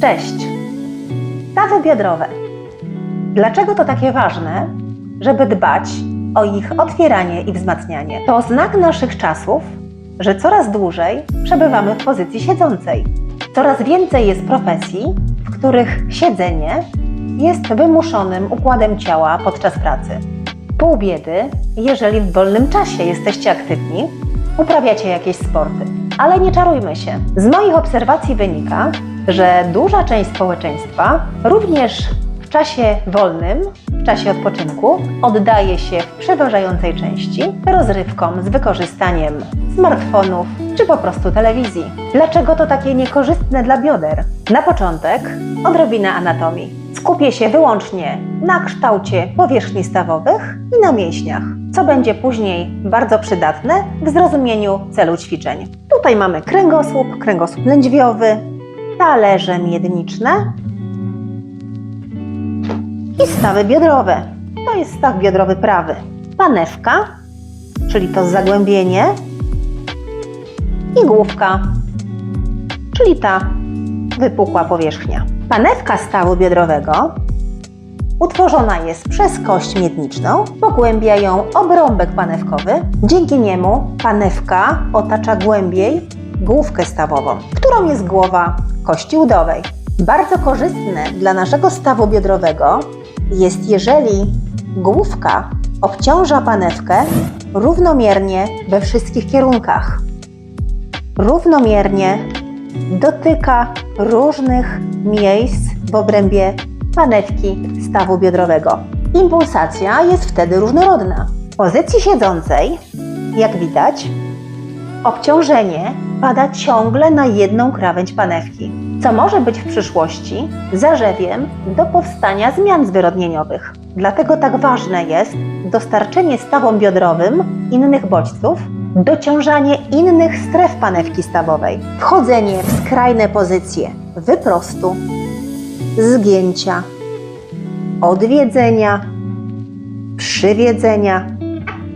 Cześć! Stawy biodrowe. Dlaczego to takie ważne, żeby dbać o ich otwieranie i wzmacnianie? To znak naszych czasów, że coraz dłużej przebywamy w pozycji siedzącej. Coraz więcej jest profesji, w których siedzenie jest wymuszonym układem ciała podczas pracy. Pół biedy, jeżeli w wolnym czasie jesteście aktywni, uprawiacie jakieś sporty. Ale nie czarujmy się. Z moich obserwacji wynika, że duża część społeczeństwa również w czasie wolnym, w czasie odpoczynku, oddaje się w przeważającej części rozrywkom z wykorzystaniem smartfonów czy po prostu telewizji. Dlaczego to takie niekorzystne dla bioder? Na początek odrobina anatomii. Skupię się wyłącznie na kształcie powierzchni stawowych i na mięśniach, co będzie później bardzo przydatne w zrozumieniu celu ćwiczeń. Tutaj mamy kręgosłup, kręgosłup lędźwiowy, talerze miedniczne i stawy biodrowe. To jest staw biodrowy prawy. Panewka, czyli to zagłębienie i główka, czyli ta wypukła powierzchnia. Panewka stawu biodrowego utworzona jest przez kość miedniczną, pogłębia ją obrąbek panewkowy. Dzięki niemu panewka otacza głębiej główkę stawową, którą jest głowa kości udowej. Bardzo korzystne dla naszego stawu biodrowego jest, jeżeli główka obciąża panewkę równomiernie we wszystkich kierunkach. Równomiernie dotyka różnych miejsc w obrębie panewki stawu biodrowego. Impulsacja jest wtedy różnorodna. W pozycji siedzącej, jak widać, obciążenie pada ciągle na jedną krawędź panewki, co może być w przyszłości zarzewiem do powstania zmian zwyrodnieniowych. Dlatego tak ważne jest dostarczenie stawom biodrowym innych bodźców, dociążanie innych stref panewki stawowej, wchodzenie w skrajne pozycje wyprostu, zgięcia, odwiedzenia, przywiedzenia,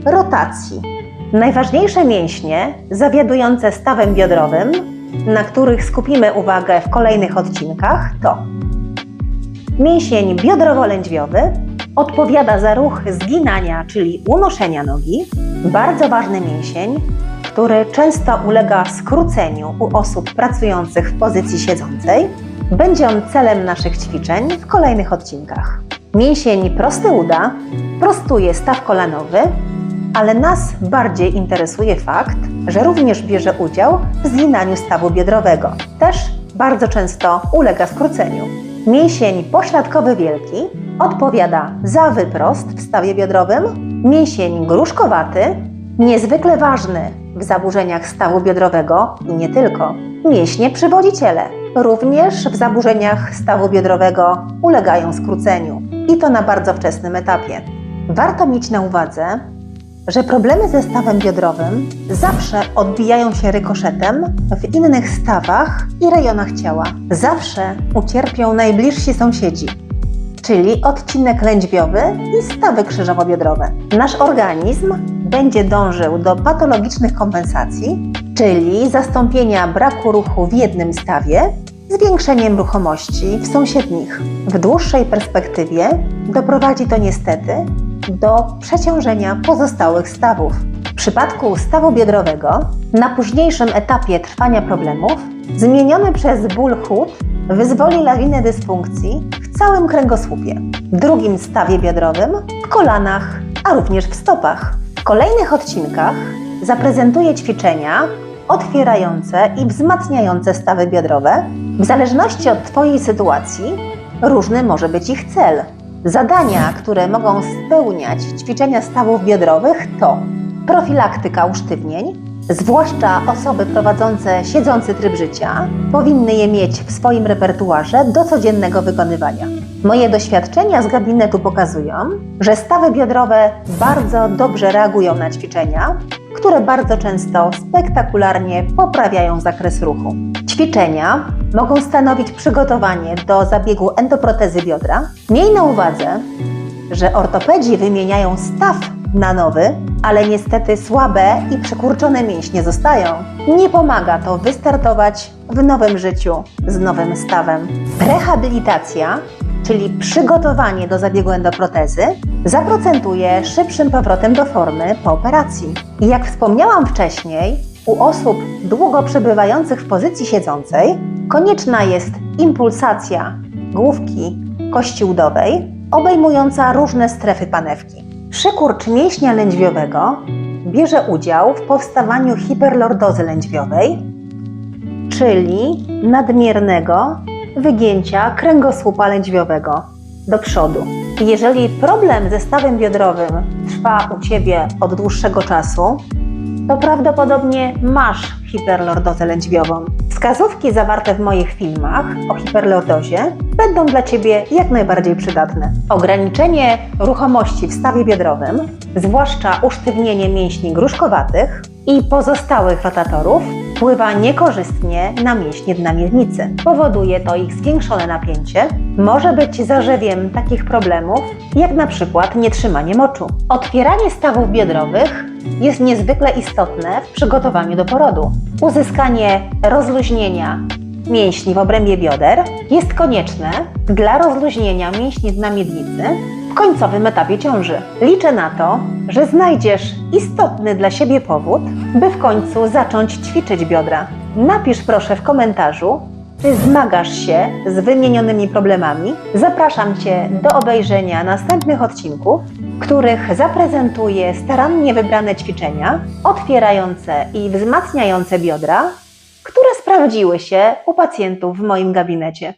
rotacji. Najważniejsze mięśnie zawiadujące stawem biodrowym, na których skupimy uwagę w kolejnych odcinkach, to mięsień biodrowo-lędźwiowy odpowiada za ruch zginania, czyli unoszenia nogi, bardzo ważny mięsień, który często ulega skróceniu u osób pracujących w pozycji siedzącej. Będzie on celem naszych ćwiczeń w kolejnych odcinkach. Mięsień prosty uda prostuje staw kolanowy, ale nas bardziej interesuje fakt, że również bierze udział w zginaniu stawu biodrowego. Też bardzo często ulega skróceniu. Mięsień pośladkowy wielki odpowiada za wyprost w stawie biodrowym. Mięsień gruszkowaty, niezwykle ważny w zaburzeniach stawu biodrowego i nie tylko. Mięśnie przywodziciele również w zaburzeniach stawu biodrowego ulegają skróceniu i to na bardzo wczesnym etapie. Warto mieć na uwadze, że problemy ze stawem biodrowym zawsze odbijają się rykoszetem w innych stawach i rejonach ciała. Zawsze ucierpią najbliżsi sąsiedzi, czyli odcinek lędźwiowy i stawy krzyżowo-biodrowe. Nasz organizm będzie dążył do patologicznych kompensacji, czyli zastąpienia braku ruchu w jednym stawie zwiększeniem ruchomości w sąsiednich. W dłuższej perspektywie doprowadzi to niestety do przeciążenia pozostałych stawów. W przypadku stawu biodrowego, na późniejszym etapie trwania problemów, zmieniony przez ból chód wyzwoli lawinę dysfunkcji w całym kręgosłupie, drugim stawie biodrowym, w kolanach, a również w stopach. W kolejnych odcinkach zaprezentuję ćwiczenia otwierające i wzmacniające stawy biodrowe. W zależności od Twojej sytuacji, różny może być ich cel. Zadania, które mogą spełniać ćwiczenia stawów biodrowych to profilaktyka usztywnień, zwłaszcza osoby prowadzące siedzący tryb życia powinny je mieć w swoim repertuarze do codziennego wykonywania. Moje doświadczenia z gabinetu pokazują, że stawy biodrowe bardzo dobrze reagują na ćwiczenia, które bardzo często spektakularnie poprawiają zakres ruchu. Ćwiczenia mogą stanowić przygotowanie do zabiegu endoprotezy biodra. Miej na uwadze, że ortopedzi wymieniają staw na nowy, ale niestety słabe i przekurczone mięśnie zostają. Nie pomaga to wystartować w nowym życiu z nowym stawem. Rehabilitacja, czyli przygotowanie do zabiegu endoprotezy, zaprocentuje szybszym powrotem do formy po operacji. I jak wspomniałam wcześniej, u osób długo przebywających w pozycji siedzącej konieczna jest impulsacja główki kości udowej obejmująca różne strefy panewki. Przykurcz mięśnia lędźwiowego bierze udział w powstawaniu hiperlordozy lędźwiowej, czyli nadmiernego wygięcia kręgosłupa lędźwiowego do przodu. Jeżeli problem ze stawem biodrowym trwa u Ciebie od dłuższego czasu, to prawdopodobnie masz hiperlordozę lędźwiową. Wskazówki zawarte w moich filmach o hiperlordozie będą dla Ciebie jak najbardziej przydatne. Ograniczenie ruchomości w stawie biodrowym, zwłaszcza usztywnienie mięśni gruszkowatych i pozostałych rotatorów, wpływa niekorzystnie na mięśnie dna miednicy. Powoduje to ich zwiększone napięcie, może być zarzewiem takich problemów, jak na przykład nietrzymanie moczu. Otwieranie stawów biodrowych jest niezwykle istotne w przygotowaniu do porodu. Uzyskanie rozluźnienia mięśni w obrębie bioder jest konieczne dla rozluźnienia mięśni dna miednicy w końcowym etapie ciąży. Liczę na to, że znajdziesz istotny dla siebie powód, by w końcu zacząć ćwiczyć biodra. Napisz proszę w komentarzu, czy zmagasz się z wymienionymi problemami. Zapraszam Cię do obejrzenia następnych odcinków, w których zaprezentuję starannie wybrane ćwiczenia otwierające i wzmacniające biodra, które sprawdziły się u pacjentów w moim gabinecie.